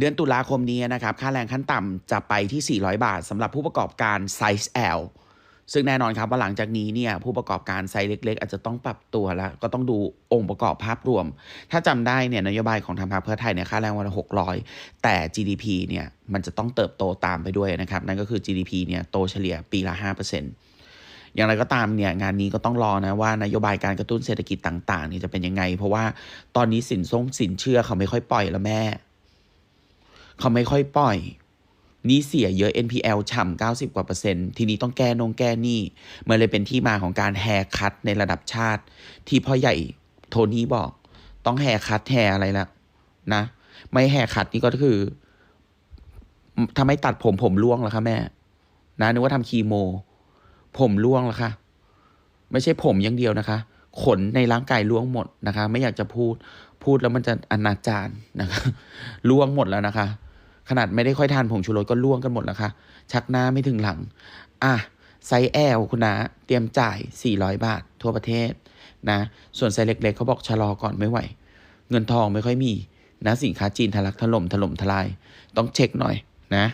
เดือนตุลาคมนี้นะครับ ค่าแรงขั้นต่ำจะไปที่ 400 บาทสำหรับผู้ประกอบการไซส์ L ซึ่งแน่นอนครับว่าหลังจากนี้เนี่ยผู้ประกอบการไซส์เล็ก ๆ อาจจะต้องปรับตัวแล้ว ก็ต้องดูองค์ประกอบภาพรวม ถ้าจำได้เนี่ยนโยบายของทางพรรคเพื่อไทยเนี่ยค่าแรงวันละ600แต่ GDP เนี่ยมันจะต้องเติบโตตามไปด้วยนะครับ นั่นก็คือ GDP เนี่ยโตเฉลี่ยปีละ5%อย่างไรก็ตามเนี่ยงานนี้ก็ต้องรอนะว่านโยบายการกระตุ้นเศรษฐกิจต่างๆเนี่ยจะเป็นยังไง เพราะว่าตอนนี้สินทรงสินเชื่อเขาไม่ค่อยปล่อยแล้วแม่ เขาไม่ค่อยปล่อย นี้เสียเยอะ NPL ฉ่ำ90 กว่าเปอร์เซ็นต์ ทีนี้ต้องแก้นงแก้หนี้มันเลยเป็นที่มาของการแฮร์คัตในระดับชาติ ที่พ่อใหญ่โทนี่บอก ต้องแฮร์คัตแฮร์อะไรละนะ ไม่แฮร์คัตนี่ก็คือถ้าไมตัดผมผมร่วงแล้วคะแม่ นะนึกว่าทำคีโม ผมร่วงแล้วค่ะ ไม่ใช่ผมอย่างเดียวนะคะ ขนในร่างกายร่วงหมดนะคะ ไม่อยากจะพูด พูดแล้วมันจะอนาจารนะคะร่วงหมดแล้วนะคะ ขนาดไม่ได้ค่อยทานผงชูรสก็ล่วงกันหมดแล้วค่ะ ชักหน้าไม่ถึงหลัง อะไซส์แอลคุณนะเตรียมจ่าย 400 บาท ทั่วประเทศนะ ส่วนไซส์เล็ก ๆเขาบอกชะลอก่อนไม่ไหว เงินทองไม่ค่อยมีนะสินค้าจีนทะลักถล่มถล่มทลาย ต้องเช็คหน่อยนะ